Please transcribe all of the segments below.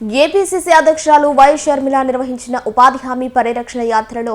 APCC అధ్యక్షురాలు why Sharmila నిర్వహించిన ఉపాధి హామీ పరిరక్షణ యాత్రలో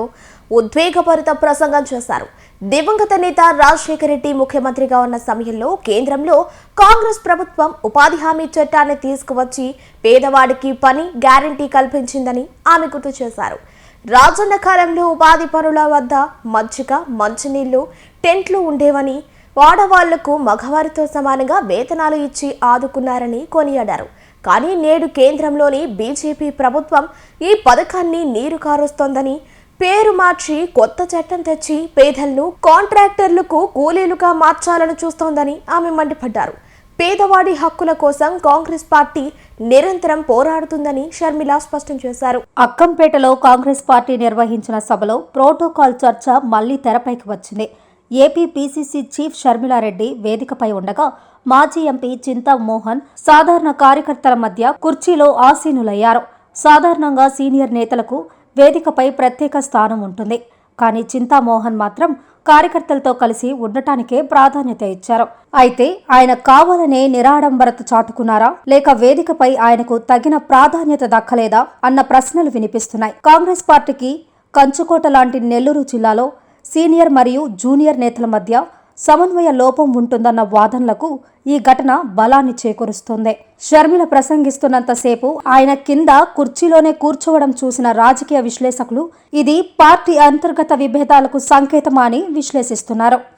ఉద్వేగభరిత ప్రసంగం చేశారు. దివంగత నేత రాజశేఖర రెడ్డి ముఖ్యమంత్రిగా ఉన్న సమయంలో కేంద్రంలో కాంగ్రెస్ ప్రభుత్వం ఉపాధి హామీ చట్టాన్ని తీసుకువచ్చి పేదవాడికి పని గ్యారంటీ కల్పించిందని ఆమె గుర్తు చేశారు. రాజన్న కాలంలో ఉపాధి పనుల వద్ద మజ్జిగ మంచినీళ్ళు టెంట్లు ఉండేవని వాడవాళ్ళకు మగవారితో సమానంగా వేతనాలు ఇచ్చి ఆదుకున్నారని కొనియాడారు. కానీ నేడు కేంద్రంలోని బీజేపీ ప్రభుత్వం ఈ పథకాన్ని నీరు కారుస్తోందని పేరు మార్చి కొత్త చట్టం తెచ్చి పేదలను కాంట్రాక్టర్లకు కూలీలుగా మార్చాలని చూస్తోందని ఆమె మండిపడ్డారు. పేదవాడి హక్కుల కోసం కాంగ్రెస్ పార్టీ నిరంతరం పోరాడుతుందని షర్మిల స్పష్టం చేశారు. అక్కంపేటలో కాంగ్రెస్ పార్టీ నిర్వహించిన సభలో ప్రోటోకాల్ చర్చ మళ్ళీ తెరపైకి వచ్చింది. ఏపీ పీసీసీ చీఫ్ షర్మిలారెడ్డి వేదికపై ఉండగా మాజీ ఎంపీ చింతా మోహన్ సాధారణ కార్యకర్తల మధ్య కుర్చీలో ఆసీనులయ్యారు. సాధారణంగా సీనియర్ నేతలకు వేదికపై ప్రత్యేక స్థానం ఉంటుంది. కానీ చింతామోహన్ మాత్రం కార్యకర్తలతో కలిసి ఉండటానికే ప్రాధాన్యత ఇచ్చారు. అయితే ఆయన కావాలనే నిరాడంబరత చాటుకున్నారా? లేక వేదికపై ఆయనకు తగిన ప్రాధాన్యత దక్కలేదా? అన్న ప్రశ్నలు వినిపిస్తున్నాయి. కాంగ్రెస్ పార్టీకి కంచుకోట లాంటి నెల్లూరు జిల్లాలో సీనియర్ మరియు జూనియర్ నేతల మధ్య సమన్వయ లోపం ఉంటుందన్న వాదనలకు ఈ ఘటన బలాన్ని చేకూరుస్తుంది. షర్మిల ప్రసంగిస్తున్నంతసేపు ఆయన కింద కుర్చీలోనే కూర్చోవడం చూసిన రాజకీయ విశ్లేషకులు ఇది పార్టీ అంతర్గత విభేదాలకు సంకేతమా అని విశ్లేషిస్తున్నారు.